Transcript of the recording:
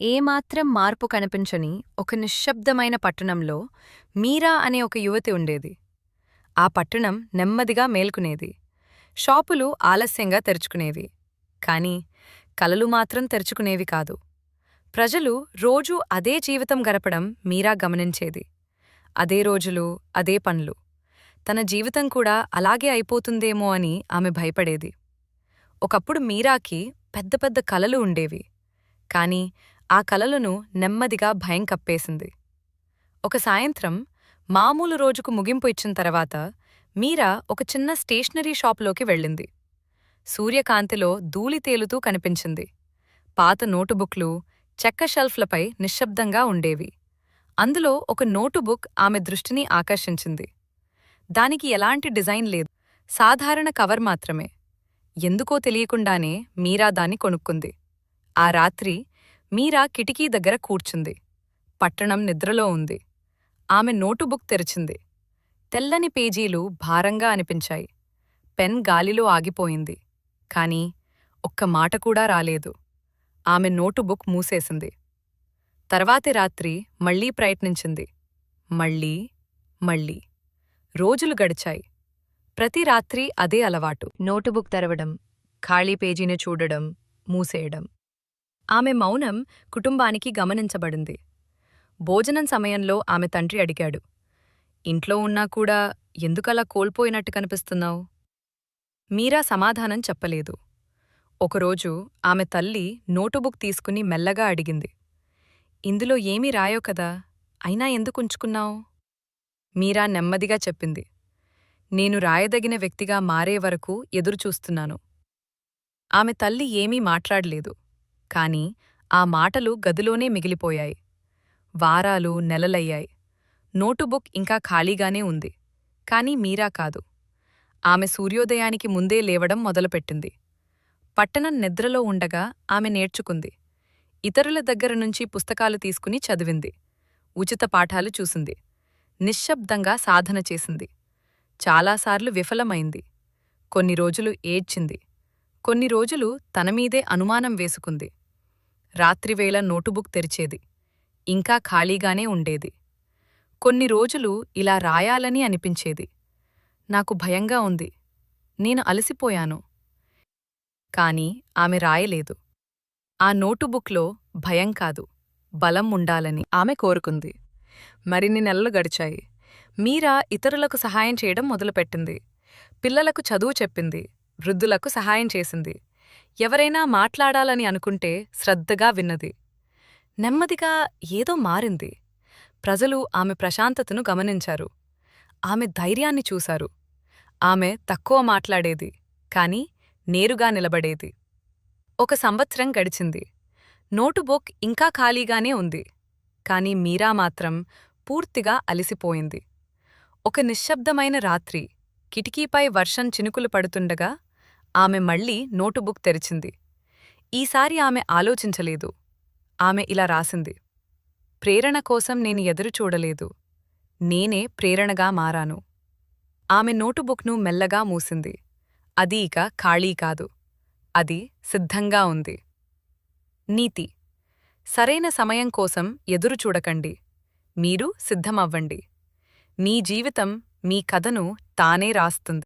ఏమాత్రం మార్పు కనిపించని ఒక నిశ్శబ్దమైన పట్టణంలో మీరా అనే ఒక యువతి ఉండేది. ఆ పట్టణం నెమ్మదిగా మేల్కునేది. షాపులు ఆలస్యంగా తెరుచుకునేవి. కాని కలలు మాత్రం తెరుచుకునేవి కాదు. ప్రజలు రోజూ అదే జీవితం గడపడం మీరా గమనించేది. అదే రోజులు అదే పనులు. తన జీవితం కూడా అలాగే అయిపోతుందేమో అని ఆమె భయపడేది. ఒకప్పుడు మీరాకి పెద్ద పెద్ద కలలు ఉండేవి. కాని ఆ కలలను నెమ్మదిగా భయం కప్పేసింది. ఒక సాయంత్రం మామూలు రోజుకు ముగింపు ఇచ్చిన తర్వాత మీరా ఒక చిన్న స్టేషనరీ షాపులోకి వెళ్ళింది. సూర్యకాంతిలో ధూళి తేలుతూ కనిపించింది. పాత నోటుబుక్లు చెక్క షెల్ఫ్లపై నిశ్శబ్దంగా ఉండేవి. అందులో ఒక నోటుబుక్ ఆమె దృష్టిని ఆకర్షించింది. దానికి ఎలాంటి డిజైన్ లేదు. సాధారణ కవర్ మాత్రమే. ఎందుకో తెలియకుండానే మీరా దాన్ని కొనుక్కుంది. ఆ రాత్రి మీరా కిటికీ దగ్గర కూర్చుంది. పట్టణం నిద్రలో ఉంది. ఆమె నోటుబుక్ తెరిచింది. తెల్లని పేజీలు భారంగా అనిపించాయి. పెన్ గాలిలో ఆగిపోయింది. కాని ఒక్క మాట కూడా రాలేదు. ఆమె నోటుబుక్ మూసేసింది. తర్వాతి రాత్రి మళ్ళీ ప్రయత్నించింది. మళ్ళీ మళ్ళీ. రోజులు గడిచాయి. ప్రతి రాత్రి అదే అలవాటు. నోటుబుక్ తెరవడం ఖాళీ పేజీని చూడడం మూసేయడం. ఆమె మౌనం కుటుంబానికి గమనించబడింది. భోజనం సమయంలో ఆమె తండ్రి అడిగాడు ఇంట్లో ఉన్నా కూడా ఎందుకలా కోల్పోయినట్టు కనిపిస్తున్నావు? మీరా సమాధానం చెప్పలేదు. ఒకరోజు ఆమె తల్లి నోటుబుక్ తీసుకుని మెల్లగా అడిగింది ఇందులో ఏమీ రాయో కదా అయినా ఎందుకు ఉంచుకున్నావు? మీరా నెమ్మదిగా చెప్పింది నేను రాయదగిన వ్యక్తిగా మారే వరకు ఎదురుచూస్తున్నాను. ఆమె తల్లి ఏమీ మాట్లాడలేదు. కాని ఆ మాటలు గదిలోనే మిగిలిపోయాయి. వారాలు నెలలయ్యాయి. నోటుబుక్ ఇంకా ఖాళీగానే ఉంది. కాని మీరా కాదు. ఆమె సూర్యోదయానికి ముందే లేవడం మొదలుపెట్టింది. పట్టణం నిద్రలో ఉండగా ఆమె నేర్చుకుంది. ఇతరుల దగ్గర నుంచి పుస్తకాలు తీసుకుని చదివింది. ఉచిత పాఠాలు చూసింది. నిశ్శబ్దంగా సాధన చేసింది. చాలాసార్లు విఫలమైంది. కొన్ని రోజులు ఏడ్చింది. కొన్ని రోజులు తనమీదే అనుమానం వేసుకుంది. రాత్రివేళ నోటుబుక్ తెరిచేది. ఇంకా ఖాళీగానే ఉండేది. కొన్ని రోజులు ఇలా రాయాలని అనిపించేది. నాకు భయంగా ఉంది. నేను అలసిపోయాను. కాని ఆమె రాయలేదు. ఆ నోటుబుక్లో భయం కాదు బలం ఉండాలని ఆమె కోరుకుంది. మరిన్ని నెలలు గడిచాయి. మీరా ఇతరులకు సహాయం చేయడం మొదలుపెట్టింది. పిల్లలకు చదువు చెప్పింది. వృద్ధులకు సహాయం చేసింది. ఎవరైనా మాట్లాడాలని అనుకుంటే శ్రద్ధగా విన్నది. నెమ్మదిగా ఏదో మారింది. ప్రజలు ఆమె ప్రశాంతతను గమనించారు. ఆమె ధైర్యాన్ని చూశారు. ఆమె తక్కువ మాట్లాడేది కాని నేరుగా నిలబడేది. ఒక సంవత్సరం గడిచింది. నోటుబుక్ ఇంకా ఖాళీగానే ఉంది. కాని మీరా మాత్రం పూర్తిగా అలిసిపోయింది. ఒక నిశ్శబ్దమైన రాత్రి కిటికీపై వర్షం చినుకులు పడుతుండగా ఆమె మళ్ళీ నోటుబుక్ తెరిచింది. ఈసారి ఆమె ఆలోచించలేదు. ఆమె ఇలా రాసింది. ప్రేరణ కోసం నేను ఎదురుచూడలేదు నేనే ప్రేరణగా మారాను. ఆమె నోటుబుక్ను మెల్లగా మూసింది. అది ఇక ఖాళీ కాదు. అది సిద్ధంగా ఉంది. నీతి. సరైన సమయం కోసం ఎదురుచూడకండి మీరు సిద్ధమవ్వండి. మీ జీవితం మీ కథను తానే రాస్తుంది.